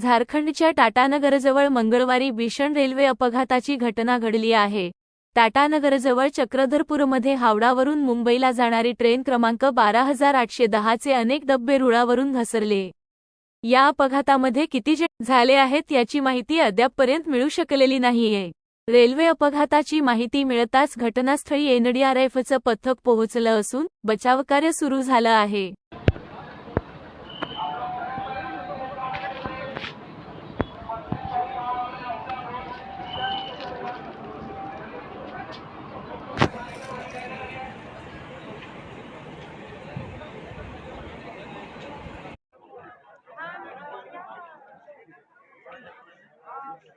झारखंडच्या टाटानगरजवळ मंगळवारी भीषण रेल्वे अपघाताची घटना घडली आहे. टाटानगरजवळ चक्रधरपूरमध्ये हावडावरून मुंबईला जाणारी ट्रेन क्रमांक बारा हजार आठशे दहाचे अनेक डब्बे रुळावरून घसरले. या अपघातामध्ये किती जे झाले आहेत याची माहिती अद्यापपर्यंत मिळू शकलेली नाहीये. रेल्वे अपघाताची माहिती मिळताच घटनास्थळी एनडीआरएफचं पथक पोहोचलं असून बचावकार्य सुरू झालं आहे.